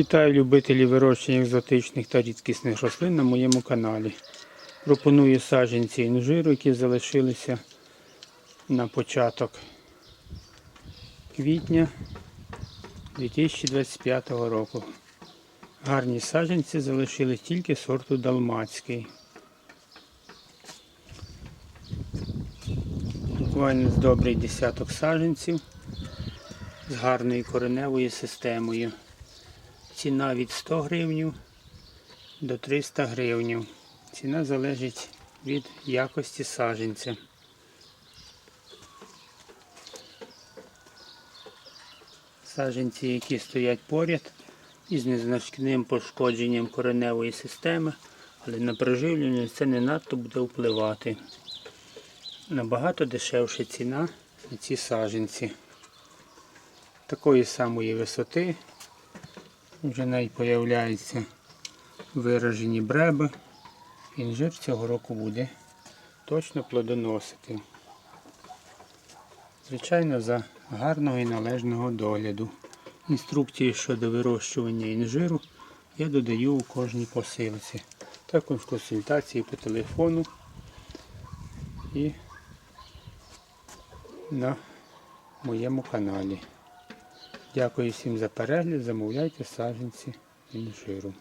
Вітаю любителів вирощення екзотичних та рідкісних рослин на моєму каналі. Пропоную саджанці інжиру, які залишилися на початок квітня 2025 року. Гарні саджанці залишились тільки сорту Далмацький. Буквально з добрий десяток саджанців з гарною кореневою системою. Ціна від 100 гривень до 300 гривень. Ціна залежить від якості саджанця. Саджанці, які стоять поряд із незначним пошкодженням кореневої системи, але на проживлення це не надто буде впливати. Набагато дешевша ціна на ці саджанці. Такої самої висоти вже навіть появляються виражені бреби. Інжир цього року буде точно плодоносити. Звичайно, за гарного і належного догляду. Інструкції щодо вирощування інжиру я додаю у кожній посилці. Також консультації по телефону і на моєму каналі. Дякую всім за перегляд. Замовляйте саджанці інжиру.